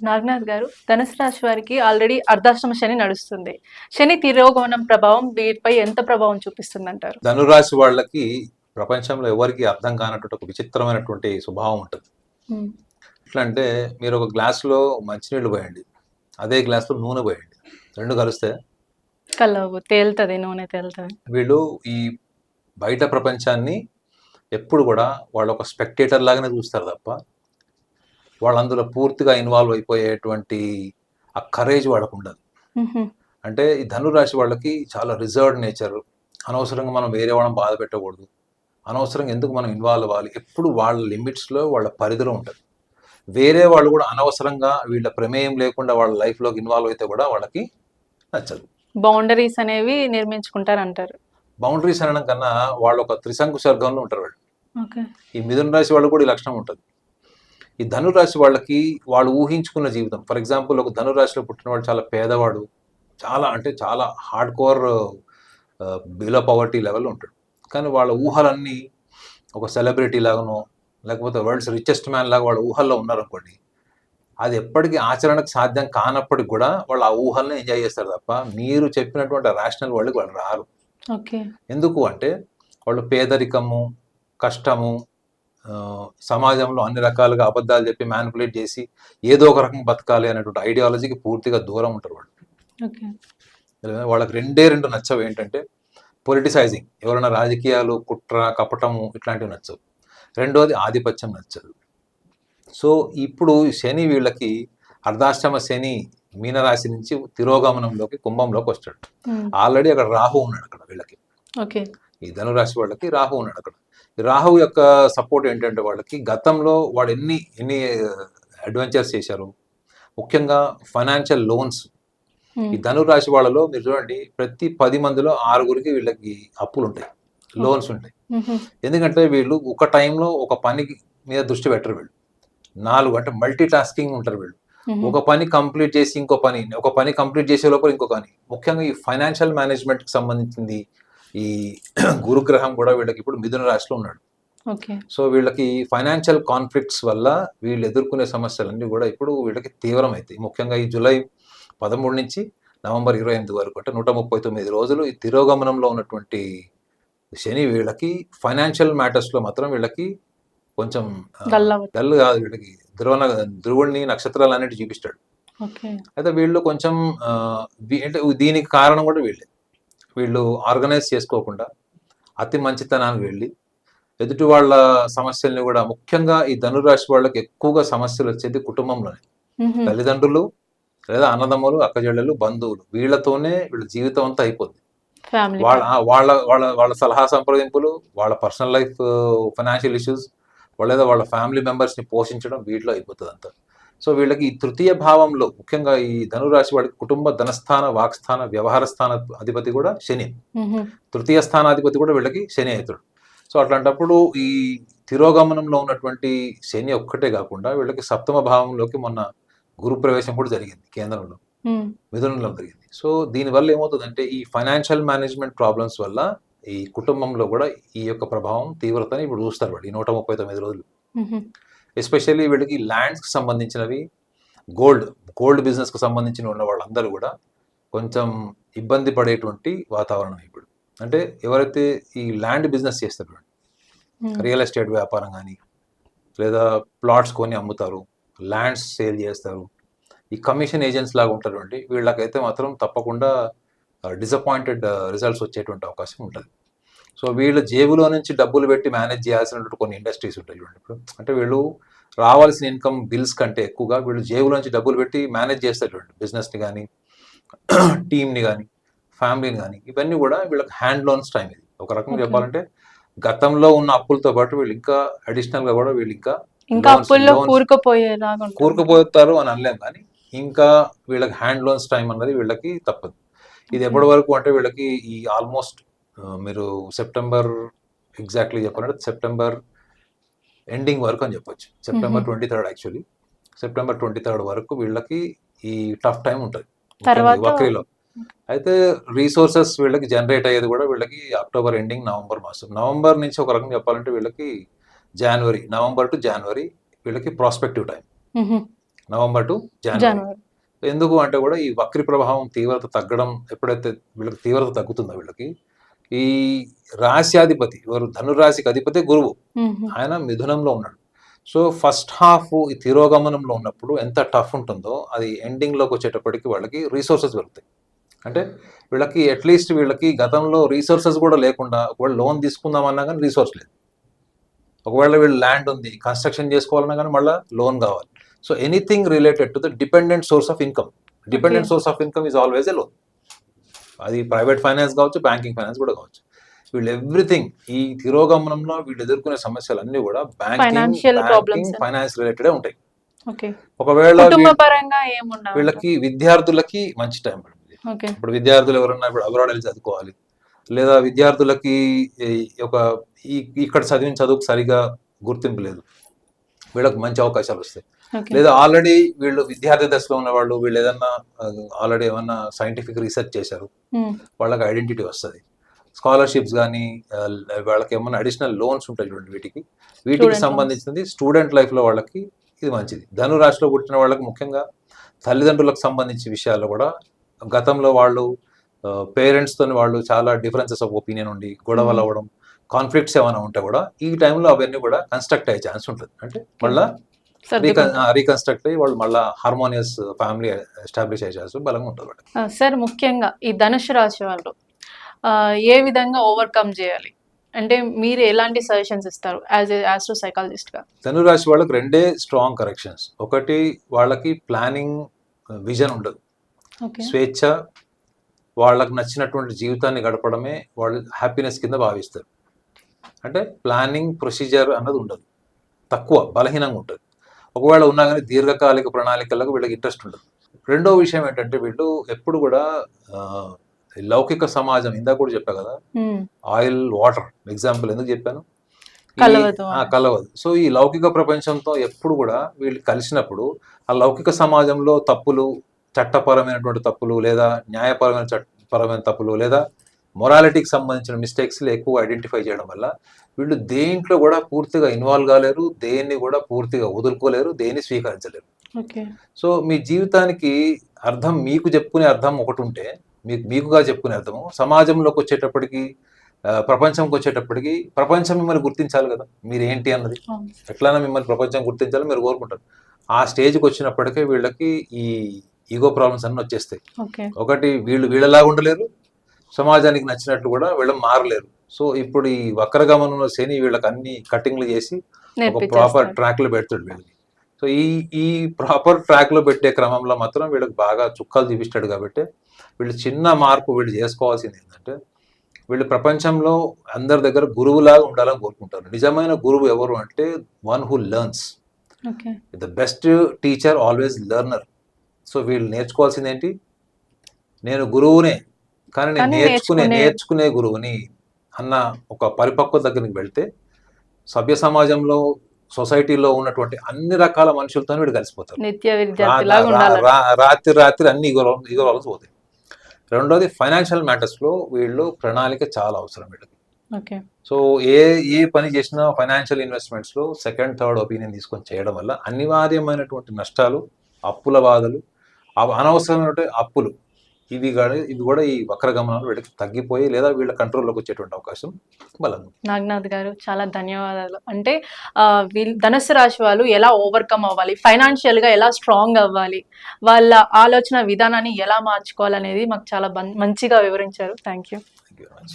నాగనాథ్ గారు ధనుసు రాశి వారికి ఆల్రెడీ అర్ధాశ్రమ శని నడుస్తుంది. శని తిరోగమనం ప్రభావం వీరిపై ఎంత ప్రభావం చూపిస్తుంది అంటారు ధనురాశి వాళ్ళకి ప్రపంచంలో ఎవరికి అర్థం కానటువంటి ఒక విచిత్రమైనటువంటి స్వభావం ఉంటుంది. ఎట్లా అంటే మీరు ఒక గ్లాసులో మంచినీళ్ళు పోయండి అదే గ్లాసులో నూనె పోయండి రెండు కలిస్తే కలవు తేలుతుంది నూనె తేలుతుంది. వీళ్ళు ఈ బయట ప్రపంచాన్ని ఎప్పుడు కూడా వాళ్ళు ఒక స్పెక్టేటర్ లాగానే చూస్తారు తప్ప వాళ్ళు అందులో పూర్తిగా ఇన్వాల్వ్ అయిపోయేటువంటి ఆ కరేజ్ వాళ్ళకు ఉండదు. అంటే ఈ ధనురాశి వాళ్ళకి చాలా రిజర్వ్డ్ నేచర్ అనవసరంగా మనం వేరే వాళ్ళని బాధ పెట్టకూడదు. అనవసరంగా ఎందుకు మనం ఇన్వాల్వ్ అవ్వాలి? ఎప్పుడు వాళ్ళ లిమిట్స్లో వాళ్ళ పరిధిలో ఉంటుంది. వేరే వాళ్ళు కూడా అనవసరంగా వీళ్ళ ప్రమేయం లేకుండా వాళ్ళ లైఫ్లోకి ఇన్వాల్వ్ అయితే కూడా వాళ్ళకి నచ్చదు. బౌండరీస్ అనేవి నిర్మించుకుంటారు అంటారు బౌండరీస్ అనడం కన్నా వాళ్ళు ఒక త్రిశంకు స్వర్గంలో ఉంటారు వాళ్ళు. ఈ మిథున రాశి వాళ్ళు కూడా ఈ లక్షణం ఉంటుంది. ఈ ధనురాశి వాళ్ళకి వాళ్ళు ఊహించుకున్న జీవితం. ఫర్ ఎగ్జాంపుల్ ఒక ధనురాశిలో పుట్టిన వాడు చాలా పేదవాడు చాలా అంటే చాలా హార్డ్ కోర్ బిలో పవర్టీ లెవెల్లో ఉంటాడు. కానీ వాళ్ళ ఊహలన్నీ ఒక సెలబ్రిటీ లాగానో లేకపోతే వరల్డ్స్ రిచెస్ట్ మ్యాన్ లాగా వాళ్ళ ఊహల్లో ఉన్నారనుకోండి అది ఎప్పటికీ ఆచరణకు సాధ్యం కానప్పటికి కూడా వాళ్ళు ఆ ఊహల్ని ఎంజాయ్ చేస్తారు తప్ప మీరు చెప్పినటువంటి రేషనల్ వాళ్ళకి వాళ్ళు రారు. ఓకే. ఎందుకు అంటే వాళ్ళు పేదరికము కష్టము సమాజంలో అన్ని రకాలుగా అబద్ధాలు చెప్పి మ్యానిపులేట్ చేసి ఏదో ఒక రకంగా బతకాలి అనేటువంటి ఐడియాలజీకి పూర్తిగా దూరం ఉంటారు వాళ్ళు. వాళ్ళకి రెండే రెండు నచ్చవు. ఏంటంటే పొలిటిసైజింగ్ ఎవరైనా రాజకీయాలు కుట్ర కపటము ఇట్లాంటివి నచ్చవు. రెండోది ఆధిపత్యం నచ్చదు. సో ఇప్పుడు శని వీళ్ళకి అర్ధాశ్రమ శని మీనరాశి నుంచి తిరోగమనంలోకి కుంభంలోకి వస్తాడు. ఆల్రెడీ అక్కడ రాహు ఉన్నాడు అక్కడ వీళ్ళకి. ఈ ధనురాశి వాళ్ళకి రాహు ఉన్నాడు అక్కడ. ఈ రాహు యొక్క సపోర్ట్ ఏంటంటే వాళ్ళకి గతంలో వాడు ఎన్ని ఎన్ని అడ్వెంచర్స్ చేశారు? ముఖ్యంగా ఫైనాన్షియల్ లోన్స్ ఈ ధనురాశి వాళ్ళలో మీరు చూడండి ప్రతి పది మందిలో ఆరుగురికి వీళ్ళకి అప్పులు ఉంటాయి. లోన్స్ ఉంటాయి. ఎందుకంటే వీళ్ళు ఒక టైంలో ఒక పనికి మీద దృష్టి పెట్టరు వీళ్ళు. నాలుగు అంటే మల్టీ టాస్కింగ్ ఉంటారు వీళ్ళు. ఒక పని కంప్లీట్ చేసి ఇంకో పని ఒక పని కంప్లీట్ చేసే లోపల ఇంకో పని. ముఖ్యంగా ఈ ఫైనాన్షియల్ మేనేజ్మెంట్కి సంబంధించింది ఈ గురుగ్రహం కూడా వీళ్ళకి ఇప్పుడు మిథున రాశిలో ఉన్నాడు. సో వీళ్ళకి ఫైనాన్షియల్ కాన్ఫ్లిక్ట్స్ వల్ల వీళ్ళు ఎదుర్కొనే సమస్యలన్నీ కూడా ఇప్పుడు వీళ్ళకి తీవ్రమవుతాయి ముఖ్యంగా ఈ జూలై పదమూడు నుంచి నవంబర్ ఇరవై ఎనిమిది వరకు అంటే నూట ముప్పై తొమ్మిది రోజులు ఈ తిరోగమనంలో ఉన్నటువంటి శని వీళ్ళకి ఫైనాన్షియల్ మ్యాటర్స్లో మాత్రం వీళ్ళకి కొంచెం డల్ కాదు వీళ్ళకి. ధ్రువ ధ్రువుడిని నక్షత్రాలు అన్నిటి చూపిస్తాడు అయితే వీళ్ళు కొంచెం అంటే దీనికి కారణం కూడా వీళ్ళే. వీళ్ళు ఆర్గనైజ్ చేసుకోకుండా అతి మంచితనానికి వెళ్ళి ఎదుటి వాళ్ళ సమస్యల్ని కూడా ముఖ్యంగా ఈ ధనురాశి వాళ్ళకి ఎక్కువగా సమస్యలు వచ్చేది కుటుంబంలోనే. తల్లిదండ్రులు లేదా అన్నదమ్ములు అక్కజెళ్ళలు బంధువులు వీళ్ళతోనే వీళ్ళ జీవితం అంతా అయిపోద్ది. ఫ్యామిలీ వాళ్ళ వాళ్ళ వాళ్ళ వాళ్ళ సలహా సంప్రదింపులు వాళ్ళ పర్సనల్ లైఫ్ ఫైనాన్షియల్ ఇష్యూస్ వాళ్ళ లేదా వాళ్ళ ఫ్యామిలీ మెంబర్స్ని పోషించడం వీటిలో అయిపోతుంది అంతా సో వీళ్ళకి ఈ తృతీయ భావంలో ముఖ్యంగా ఈ ధనురాశి వాళ్ళకి కుటుంబ ధనస్థాన వాక్స్థాన వ్యవహార స్థాన అధిపతి కూడా శని. తృతీయ స్థానాధిపతి కూడా వీళ్ళకి శని అవుతాడు. సో అట్లాంటప్పుడు ఈ తిరోగమనంలో ఉన్నటువంటి శని ఒక్కటే కాకుండా వీళ్ళకి సప్తమ భావంలోకి మొన్న గురు ప్రవేశం కూడా జరిగింది కేంద్రంలో. మిథునంలో జరిగింది. సో దీనివల్ల ఏమవుతుందంటే ఈ ఫైనాన్షియల్ మేనేజ్మెంట్ ప్రాబ్లమ్స్ వల్ల ఈ కుటుంబంలో కూడా ఈ యొక్క ప్రభావం తీవ్రతని ఇప్పుడు చూస్తారు వాళ్ళు ఈ నూట ముప్పై తొమ్మిది రోజులు. ఎస్పెషల్లీ వీళ్ళకి ల్యాండ్స్కి సంబంధించినవి గోల్డ్ గోల్డ్ బిజినెస్కి సంబంధించిన ఉన్న వాళ్ళందరూ కూడా కొంచెం ఇబ్బంది పడేటువంటి వాతావరణం ఇప్పుడు. అంటే ఎవరైతే ఈ ల్యాండ్ బిజినెస్ చేస్తారు రియల్ ఎస్టేట్ వ్యాపారం కానీ లేదా ప్లాట్స్ కొని అమ్ముతారు ల్యాండ్స్ సేల్ చేస్తారు ఈ కమిషన్ ఏజెంట్స్ లాగా ఉంటారు అండి వీళ్ళకైతే మాత్రం తప్పకుండా డిసప్పాయింటెడ్ రిజల్ట్స్ వచ్చేటువంటి అవకాశం ఉంటుంది. సో వీళ్ళ జేబులో నుంచి డబ్బులు పెట్టి మేనేజ్ చేయాల్సినటువంటి కొన్ని ఇండస్ట్రీస్ ఉంటాయి చూడండి ఇప్పుడు. అంటే వీళ్ళు రావాల్సిన ఇన్కమ్ బిల్స్ కంటే ఎక్కువగా వీళ్ళు జేబులో నుంచి డబ్బులు పెట్టి మేనేజ్ చేస్తారు చూడండి. బిజినెస్ని కానీ టీమ్ని కానీ ఫ్యామిలీని కానీ ఇవన్నీ కూడా వీళ్ళకి హ్యాండ్ లోన్స్ టైం ఇది. ఒక రకంగా Okay. చెప్పాలంటే గతంలో ఉన్న అప్పులతో పాటు వీళ్ళు ఇంకా అడిషనల్గా కూడా వీళ్ళు ఇంకా ఇంకా అప్పుల్లో కూరుకుపోయేలాగా. కూరుకుపోతారు అని అనలేం కానీ ఇంకా వీళ్ళకి హ్యాండ్ లోన్స్ టైం అన్నది వీళ్ళకి తప్పదు. ఇది ఎప్పటి వరకు అంటే వీళ్ళకి ఈ ఆల్మోస్ట్ మీరు సెప్టెంబర్ ఎగ్జాక్ట్లీ చెప్పాలంటే సెప్టెంబర్ ఎండింగ్ వరకు అని చెప్పొచ్చు. September. Twenty third actually. September twenty third వరకు వీళ్ళకి ఈ టఫ్ టైం ఉంటుంది. వక్రీలో అయితే రీసోర్సెస్ వీళ్ళకి జనరేట్ అయ్యేది కూడా వీళ్ళకి అక్టోబర్ ఎండింగ్ నవంబర్ మాసం. నవంబర్ నుంచి ఒక రకంగా చెప్పాలంటే వీళ్ళకి జనవరి నవంబర్ టు జనవరి వీళ్ళకి prospective time. November to January. ఎందుకు అంటే కూడా ఈ వక్రి ప్రభావం తీవ్రత తగ్గడం ఎప్పుడైతే వీళ్ళకి తీవ్రత తగ్గుతుందో వీళ్ళకి ఈ రాశ్యాధిపతి ఎవరు? ధనురాశికి అధిపతి గురువు. ఆయన మిథునంలో ఉన్నాడు. సో ఫస్ట్ హాఫ్ ఈ తిరోగమనంలో ఉన్నప్పుడు ఎంత టఫ్ ఉంటుందో అది ఎండింగ్లోకి వచ్చేటప్పటికి వాళ్ళకి రీసోర్సెస్ పెరుగుతాయి అంటే వీళ్ళకి అట్లీస్ట్ వీళ్ళకి గతంలో రీసోర్సెస్ కూడా లేకుండా ఒకవేళ లోన్ తీసుకుందామన్నా కానీ రీసోర్స్ లేదు. ఒకవేళ వీళ్ళు ల్యాండ్ ఉంది కన్స్ట్రక్షన్ చేసుకోవాలన్నా కానీ మళ్ళీ లోన్ కావాలి. So anything related to the dependent source of income. Dependent. Source of income is always a loan. అది ప్రైవేట్ ఫైనాన్స్ కావచ్చు బ్యాంకింగ్ ఫైనాన్స్ కూడా కావచ్చు. వీళ్ళు ఎవ్రీథింగ్ ఈ తిరోగమనంలో వీళ్ళు ఎదుర్కొనే సమస్యలు అన్ని కూడా బ్యాంకింగ్. ఫైనాన్స్ రిలేటెడ్ ఉంటాయి. ఒకవేళ వీళ్ళకి విద్యార్థులకి మంచి టైం ఇప్పుడు విద్యార్థులు ఎవరన్నా ఇప్పుడు అబ్రాడ్ వెళ్ళి చదువుకోవాలి. లేదా విద్యార్థులకి ఒక ఇక్కడ చదివిన చదువుకు సరిగా గుర్తింపు లేదు. వీళ్ళకి మంచి అవకాశాలు వస్తాయి. లేదా ఆల్రెడీ వీళ్ళు విద్యార్థి దశలో ఉన్న వాళ్ళు వీళ్ళు ఏదన్నా ఆల్రెడీ ఏమన్నా సైంటిఫిక్ రీసెర్చ్ చేశారు మ్మ్. వాళ్ళకి ఐడెంటిటీ వస్తుంది స్కాలర్షిప్స్ కానీ వాళ్ళకి ఏమన్నా అడిషనల్ లోన్స్ ఉంటాయి చూడండి వీటికి వీటికి. సంబంధించింది స్టూడెంట్ లైఫ్లో వాళ్ళకి ఇది మంచిది ధనురాశిలో పుట్టిన వాళ్ళకి ముఖ్యంగా తల్లిదండ్రులకు సంబంధించి విషయాల్లో కూడా గతంలో వాళ్ళు పేరెంట్స్తో వాళ్ళు చాలా డిఫరెన్సెస్ ఆఫ్ ఒపీనియన్ ఉండి గొడవలు Hmm. అవ్వడం కాన్ఫ్లిక్ట్స్ ఏమైనా ఉంటే కూడా ఈ టైంలో అవన్నీ కూడా కన్స్ట్రక్ట్ అయ్యే ఛాన్స్ ఉంటుంది అంటే మళ్ళా సర్దుకుంటా. రీకన్స్ట్రక్ట్ అయ్యి వాళ్ళు మళ్ళా హార్మోనియస్ ఫ్యామిలీ ఎస్టాబ్లిష్ అయ్యే ఛాన్స్ బలంగా ఉంటుంది సార్ ముఖ్యంగా ఈ ధనుసు రాశి వాళ్ళు ఏ విధంగా ఓవర్కమ్ చేయాలి? అంటే మీరు ఎలాంటి సజెషన్స్ ఇస్తారు యాజ్ ఏ ఆస్ట్రో సైకాలజిస్ట్గా ధనురాశి వాళ్ళకి రెండే స్ట్రాంగ్ కరెక్షన్స్ ఒకటి వాళ్ళకి ప్లానింగ్ విజన్ ఉండదు. ఓకే. స్వేచ్ఛ వాళ్ళకి నచ్చినటువంటి జీవితాన్ని గడపడమే వాళ్ళు హ్యాపీనెస్ కింద భావిస్తారు. అంటే ప్లానింగ్ ప్రొసీజర్ అన్నది ఉండదు. తక్కువ బలహీనంగా ఉంటుంది ఒకవేళ ఉన్నా కానీ దీర్ఘకాలిక ప్రణాళికలకు వీళ్ళకి ఇంట్రెస్ట్ ఉండదు. రెండో విషయం ఏంటంటే వీళ్ళు ఎప్పుడు కూడా లౌకిక సమాజం ఇందాక కూడా చెప్పా కదా. ఆయిల్ వాటర్ ఎగ్జాంపుల్ ఎందుకు చెప్పాను? కలవదు. సో ఈ లౌకిక ప్రపంచంతో ఎప్పుడు కూడా వీళ్ళు కలిసినప్పుడు ఆ లౌకిక సమాజంలో తప్పులు చట్టపరమైనటువంటి తప్పులు లేదా న్యాయపరమైన చట్టపరమైన తప్పులు లేదా మొరాలిటీకి సంబంధించిన మిస్టేక్స్ ఎక్కువ ఐడెంటిఫై చేయడం వల్ల వీళ్ళు దేంట్లో కూడా పూర్తిగా ఇన్వాల్వ్ కాలేరు దేన్ని కూడా పూర్తిగా వదులుకోలేరు దేన్ని స్వీకరించలేరు. సో మీ జీవితానికి అర్థం మీకు చెప్పుకునే అర్థం ఒకటి ఉంటే మీకు మీకుగా చెప్పుకునే అర్థము సమాజంలోకి వచ్చేటప్పటికి ప్రపంచంకి వచ్చేటప్పటికి ప్రపంచం మిమ్మల్ని గుర్తించాలి కదా మీరు ఏంటి అన్నది. ఎట్లైనా మిమ్మల్ని ప్రపంచం గుర్తించాలి మీరు కోరుకుంటారు. ఆ స్టేజ్కి వచ్చినప్పటికే వీళ్ళకి ఈ ఈగో ప్రాబ్లమ్స్ అన్నీ వచ్చేస్తాయి. ఒకటి వీళ్ళు వీళ్ళలాగా ఉండలేరు సమాజానికి నచ్చినట్టు కూడా వీళ్ళు మారలేరు. సో ఇప్పుడు ఈ వక్రగమనంలో శని వీళ్ళకి అన్ని కటింగ్లు చేసి ఒక ప్రాపర్ నేర్పించేస్తారు ట్రాక్లో పెడతాడు వీళ్ళకి సో ఈ ఈ ప్రాపర్ ట్రాక్లో పెట్టే క్రమంలో మాత్రం వీళ్ళకి బాగా చుక్కలు చూపిస్తాడు కాబట్టి వీళ్ళు చిన్న మార్పు వీళ్ళు చేసుకోవాల్సింది ఏంటంటే వీళ్ళు ప్రపంచంలో అందరి దగ్గర గురువులాగా ఉండాలని కోరుకుంటారు. నిజమైన గురువు ఎవరు అంటే one who learns the best teacher always learner so వీళ్ళు నేర్చుకోవాల్సింది ఏంటి? నేను గురువునే కానీ నేను కానీ నేర్చుకునే నేర్చుకునే- నేర్చుకునే గురువుని అన్న ఒక పరిపక్వ దగ్గరికి వెళ్తే సభ్య సమాజంలో సొసైటీలో ఉన్నటువంటి అన్ని రకాల మనుషులతో వీడు కలిసిపోతారు రాత్రి రాత్రి అన్ని ప్రాబ్లమ్స్ పోతాయి. రెండోది ఫైనాన్షియల్ మ్యాటర్స్లో వీళ్ళు ప్రణాళిక చాలా అవసరం వీళ్ళకి. సో ఏ ఏ పని చేసినా ఫైనాన్షియల్ ఇన్వెస్ట్మెంట్స్లో సెకండ్ థర్డ్ ఒపీనియన్ తీసుకొని చేయడం వల్ల అనివార్యమైనటువంటి నష్టాలు అప్పుల బాధలు అనవసరమైనటువంటి అప్పులు ఇవి కూడా ఇవి కూడా ఈ వక్రగమనాలు వీళ్ళకి తగ్గిపోయి లేదా వీళ్ళ కంట్రోల్లోకి వచ్చేటువంటి అవకాశం బలంగా ఉంది. నాగనాథ్ గారు చాలా ధన్యవాదాలు. అంటే వీళ్ళు ధనుసు రాశి వాళ్ళు ఎలా ఓవర్కమ్ అవ్వాలి? ఫైనాన్షియల్గా ఎలా స్ట్రాంగ్ అవ్వాలి? వాళ్ళ ఆలోచన విధానాన్ని ఎలా మార్చుకోవాలనేది మాకు చాలా మంచిగా వివరించారు. Thank you you very much.